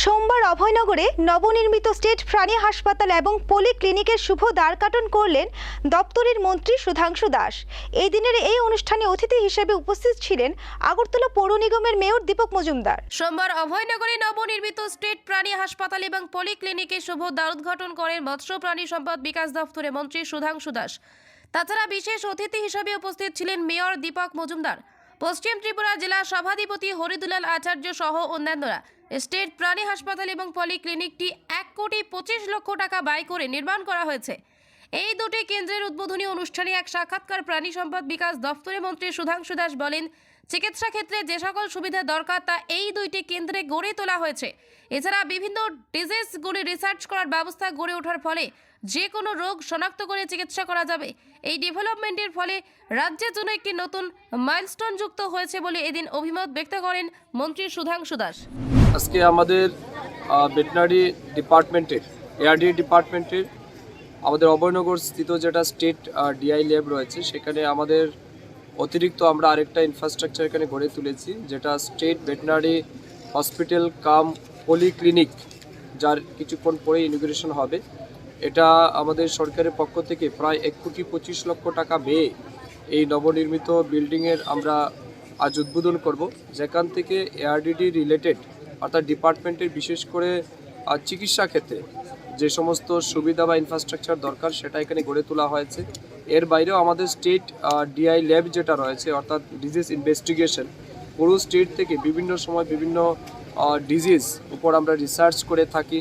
সোমবার অভয়নগরে নবনির্মিত স্টেট প্রাণী হাসপাতাল এবং পলি ক্লিনিকের শুভ দ্বারকাটন করলেন দপ্তরের মন্ত্রী সুধাংশু দাস। এই দিনের এই অনুষ্ঠানে অতিথি হিসেবে উপস্থিত ছিলেন আগরতলা পৌর নিগমের মেয়র দীপক মজুমদার। সোমবার অভয়নগরে নবনির্মিত স্টেট প্রাণী হাসপাতাল এবং পলিক্লিনিকে শুভ দ্বারোদ্ঘাটন করেন মৎস্য প্রাণী সম্পদ বিকাশ দফতরের মন্ত্রী সুধাংশু দাস। তাছাড়া বিশেষ অতিথি হিসেবে উপস্থিত ছিলেন মেয়র দীপক মজুমদার। পশ্চিম ত্রিপুরা জেলা সভাধিপতি হরিদুলাল আচার্য সহ অন্যান্যরা স্টেট প্রাণী হাসপাতাল এবং পলিক্লিনিকটি এক কোটি পঁচিশ লক্ষ টাকা ব্যয় করে নির্মাণ করা হয়েছে। এই দুটি কেন্দ্রের উদ্বোধনী অনুষ্ঠানে এক সাক্ষাৎকার প্রাণী সম্পদ বিকাশ দফতরের মন্ত্রী সুধাংশু দাস বলেন, চিকিৎসা ক্ষেত্রে যে সকল সুবিধা দরকার তা এই দুইটি কেন্দ্রে গড়ে তোলা হয়েছে। এছাড়া বিভিন্ন ডিজিজগুলি রিসার্চ করার ব্যবস্থা গড়ে ওঠার ফলে যে কোনো রোগ শনাক্ত করে চিকিৎসা করা যাবে। এই ডেভেলপমেন্টের ফলে রাজ্যের জন্য একটি নতুন মাইলস্টোন যুক্ত হয়েছে বলে এদিন অভিমত ব্যক্ত করেন মন্ত্রী সুধাংশু দাস। আজকে আমাদের ভেটেনারি ডিপার্টমেন্টের এআরডি ডিপার্টমেন্টের আমাদের অভয়নগর স্থিত যেটা স্টেট ডিআই ল্যাব রয়েছে, সেখানে আমাদের অতিরিক্ত আমরা আরেকটা ইনফ্রাস্ট্রাকচার এখানে গড়ে তুলেছি, যেটা state veterinary hospital cum polyclinic যার কিছুক্ষণ পরে ইনোগ্রেশন হবে। এটা আমাদের সরকারের পক্ষ থেকে প্রায় এক কোটি পঁচিশ লক্ষ টাকা ব্যয়ে এই নবনির্মিত বিল্ডিংয়ের আমরা আজ উদ্বোধন করব। যেখান থেকে এআরডিডি রিলেটেড অর্থাৎ ডিপার্টমেন্টের বিশেষ করে চিকিৎসা ক্ষেত্রে যে সমস্ত সুবিধা বা ইনফ্রাস্ট্রাকচার দরকার সেটা এখানে গড়ে তোলা হয়েছে। এর বাইরেও আমাদের স্টেট ডিআই ল্যাব যেটা রয়েছে, অর্থাৎ ডিজিজ ইনভেস্টিগেশন পুরো স্টেট থেকে বিভিন্ন সময় বিভিন্ন ডিজিজ উপর আমরা রিসার্চ করে থাকি।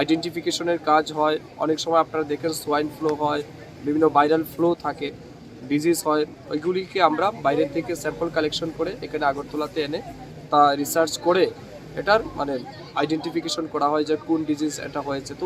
আইডেন্টিফিকেশনের কাজ হয়। অনেক সময় আপনারা দেখেন সোয়াইন ফ্লো হয়, বিভিন্ন ভাইরাল ফ্লো থাকে ডিজিজ হয়। ওইগুলিকে আমরা বাইরের থেকে স্যাম্পল কালেকশন করে এখানে আগরতলাতে এনে তা রিসার্চ করে এটার মানে আইডেন্টিফিকেশন করা হয় যে কোন ডিজিজ এটা হয়েছে। তো